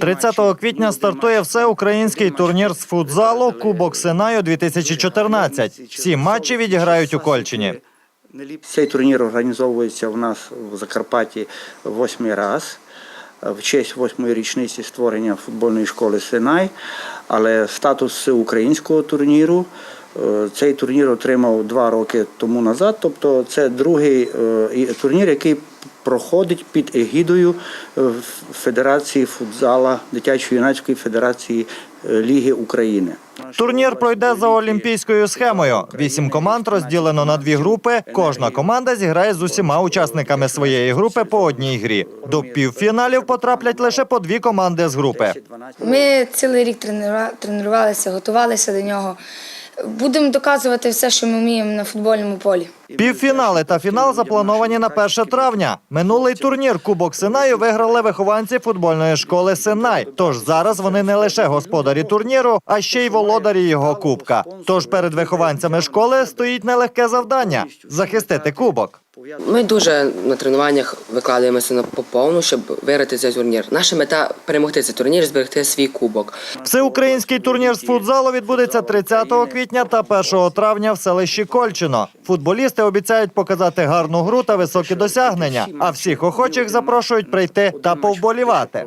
30 квітня стартує всеукраїнський турнір з футзалу Кубок Синаю 2014. Всі матчі відіграють у Кольчині. Цей турнір організовується у нас в Закарпатті восьмий раз в честь восьмої річниці створення футбольної школи Синай. Але статус українського турніру цей турнір отримав два роки тому назад. Тобто це другий е, турнір, який проходить під егідою е, Федерації футзала дитячої юнацької федерації е, Ліги України. Турнір пройде за олімпійською схемою. Вісім команд розділено на дві групи. Кожна команда зіграє з усіма учасниками своєї групи по одній грі. До півфіналів потраплять лише по дві команди з групи. Ми цілий рік тренува- тренувалися, готувалися до нього. Будемо доказувати все, що ми вміємо на футбольному полі. Півфінали та фінал заплановані на 1 травня. Минулий турнір Кубок Синаю виграли вихованці футбольної школи Синай. Тож зараз вони не лише господарі турніру, а ще й володарі його кубка. Тож перед вихованцями школи стоїть нелегке завдання захистити кубок. Ми дуже на тренуваннях викладаємося на поповну, щоб виграти цей турнір. Наша мета перемогти цей турнір, зберегти свій кубок. Всеукраїнський турнір з футзалу відбудеться 30 квітня та 1 травня в селищі Кольчино. Футболісти обіцяють показати гарну гру та високі досягнення. А всіх охочих запрошують прийти та повболівати.